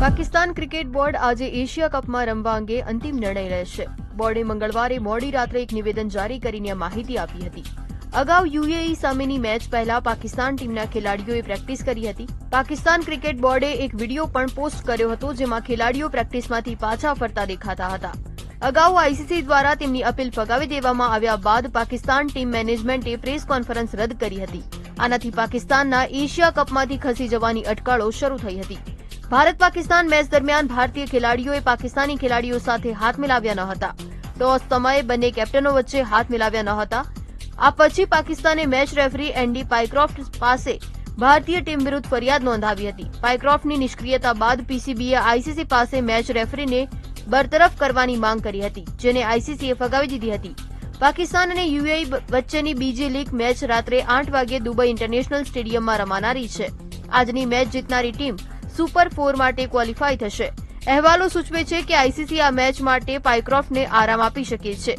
Pakistan cricket board આજે Asia કપમાં રમવા અંગે અંતિમ નિર્ણય લેશે. બોર્ડે મંગળવારે મોડી રાત્રે એક નિવેદન જારી કરીને માહિતી આપી હતી. અગાઉ યુએઈ સામેની મેચ પહેલા પાકિસ્તાન ટીમના ખેલાડીઓએ પ્રેક્ટિસ કરી હતી. પાકિસ્તાન ક્રિકેટ બોર્ડે એક વીડિયો પણ પોસ્ટ કર્યો હતો જેમાં ખેલાડીઓ પ્રેક્ટિસમાંથી પાછા ફરતા દેખાતા હતા. અગાઉ આઈસીસી દ્વારા તેમની અપીલ ફગાવી દેવામાં આવ્યા બાદ પાકિસ્તાન ટીમ મેનેજમેન્ટે પ્રેસ કોન્ફરન્સ રદ કરી હતી. આનાથી પાકિસ્તાનના એશિયા કપમાંથી ખસી જવાની અટકળો શરૂ થઈ હતી. ભારત પાકિસ્તાન મેચ દરમિયાન ભારતીય ખેલાડીઓએ પાકિસ્તાની ખેલાડીઓ સાથે હાથ મિલાવ્યા ન હતા. ટોસ સમયે બંને કેપ્ટનો વચ્ચે હાથ મિલાવ્યા ન હતા. આ પછી પાકિસ્તાને મેચ રેફરી એન્ડી પાઇક્રોફ્ટ પાસે ભારતીય ટીમ વિરુદ્ધ ફરિયાદ નોંધાવી હતી. પાઇક્રોફ્ટની નિષ્ક્રિયતા બાદ પીસીબીએ આઈસીસી પાસે મેચ રેફરીને બરતરફ કરવાની માંગ કરી હતી, જેને આઈસીસીએ ફગાવી દીધી હતી. પાકિસ્તાન અને યુએઈ વચ્ચેની બીજી લીગ મેચ રાત્રે આઠ વાગ્યે દુબઈ ઇન્ટરનેશનલ સ્ટેડિયમમાં રમાનારી છે. આજની મેચ જીતનારી ટીમ સુપર ફોર માટે ક્વોલિફાય થશે. અહેવાલો સૂચવે છે કે આઈસીસી આ મેચ માટે પાઇક્રોફ્ટને આરામ આપી શકે છે.